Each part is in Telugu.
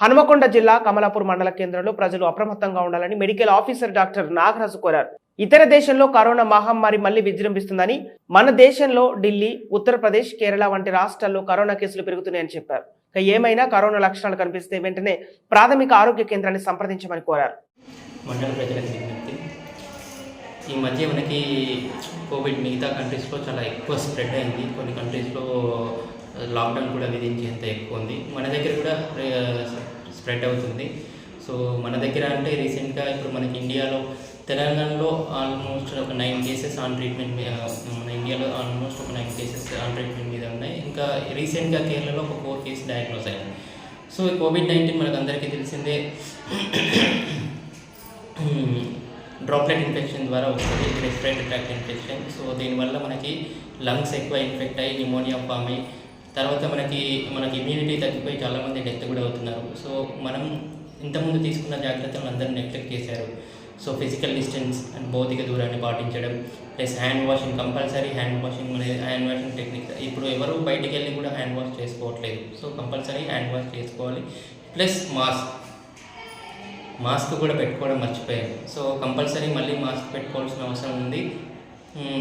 హనుమకొండ జిల్లా కమలాపూర్ మండల కేంద్రంలో ప్రజలు అప్రమత్తంగా ఉండాలని మెడికల్ ఆఫీసర్ డాక్టర్ నాగరాజు కోరారు. ఇతర దేశంలో కరోనా మహమ్మారి మళ్ళీ విజృంభిస్తుందని మన దేశంలో ఢిల్లీ ఉత్తరప్రదేశ్ కేరళ వంటి రాష్ట్రాల్లో కరోనా కేసులు పెరుగుతున్నాయని చెప్పారు. ఏమైనా కరోనా లక్షణాలు కనిపిస్తే వెంటనే ప్రాథమిక ఆరోగ్య కేంద్రాన్ని సంప్రదించమని కోరారు. మండల ఈ మధ్య మనకి కోవిడ్ మిగతా కంట్రీస్లో చాలా ఎక్కువ స్ప్రెడ్ అయింది. కొన్ని కంట్రీస్లో లాక్డౌన్ కూడా విధించేంత ఎక్కువ ఉంది. మన దగ్గర కూడా స్ప్రెడ్ అవుతుంది. సో మన దగ్గర అంటే రీసెంట్గా ఇప్పుడు మనకి ఇండియాలో తెలంగాణలో ఆల్మోస్ట్ ఒక నైన్ కేసెస్ ఆన్ ట్రీట్మెంట్ మన ఇండియాలో ఆల్మోస్ట్ ఒక నైన్ కేసెస్ ఆన్ ట్రీట్మెంట్ మీద ఉన్నాయి. ఇంకా రీసెంట్గా కేరళలో ఒక ఫోర్ కేసు డయాగ్నోస్ అయ్యాయి సో ఈ కోవిడ్ నైన్టీన్ మనకు అందరికీ తెలిసిందే. డ్రాప్లెట్ ఇన్ఫెక్షన్ ద్వారా వస్తుంది రెస్పిరేటరీ ట్రాక్ట్ ఇన్ఫెక్షన్ సో దీనివల్ల మనకి లంగ్స్ ఎక్కువ ఇన్ఫెక్ట్ అయ్యి నిమోనియా ఫామ్ అయ్యి తర్వాత మనకి మనకి ఇమ్యూనిటీ తగ్గిపోయి చాలామంది డెత్ కూడా అవుతున్నారు. సో మనం ఇంతకుముందు తీసుకున్న జాగ్రత్తలు అందరూ నెగ్లెక్ట్ చేశారు. సో ఫిజికల్ డిస్టెన్స్ అండ్ భౌతిక దూరాన్ని పాటించడం plus hand washing compulsory hand washing అనేది హ్యాండ్ వాషింగ్ టెక్నిక్ ఇప్పుడు ఎవరు బయటికి వెళ్ళి కూడా హ్యాండ్ వాష్ చేసుకోవట్లేదు. సో కంపల్సరీ హ్యాండ్ వాష్ చేసుకోవాలి. ప్లస్ మాస్క్ మాస్క్ కూడా పెట్టుకోవడం మర్చిపోయాను. సో కంపల్సరీ మళ్ళీ మాస్క్ పెట్టుకోవాల్సిన అవసరం ఉంది.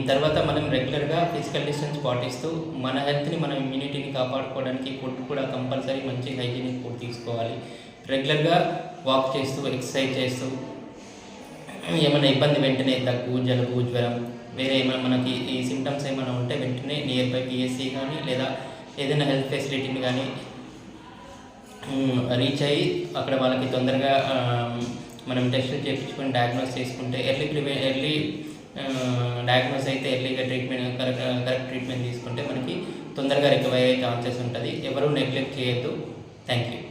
తర్వాత మనం రెగ్యులర్గా ఫిజికల్ డిస్టెన్స్ పాటిస్తూ మన హెల్త్ని మన ఇమ్యూనిటీని కాపాడుకోవడానికి ఫుడ్ కూడా కంపల్సరీ మంచి హైజీనిక్ ఫుడ్ తీసుకోవాలి. రెగ్యులర్గా వాక్ చేస్తూ ఎక్సర్సైజ్ చేస్తూ ఏమైనా ఇబ్బంది వెంటనే దగ్గు జలుబు జ్వరం వేరే ఏమైనా మనకి ఈ సిమ్టమ్స్ ఏమైనా ఉంటే వెంటనే నియర్ బై పిఎస్సి కానీ లేదా ఏదైనా హెల్త్ ఫెసిలిటీని కానీ రీచ్ అయ్యి అక్కడ వాళ్ళకి తొందరగా మనం టెస్టులు చేయించుకొని డయాగ్నోస్ చేసుకుంటే ఎర్లీ ప్రివే ఎర్లీ డయాగ్నోస్ అయితే ఎర్లీగా ట్రీట్మెంట్ కరెక్ట్ కరెక్ట్ ట్రీట్మెంట్ తీసుకుంటే మనకి తొందరగా రికవరీ అయ్యే ఛాన్సెస్ ఉంటుంది. ఎవరు నెగ్లెక్ట్ చేయొద్దు. Thank you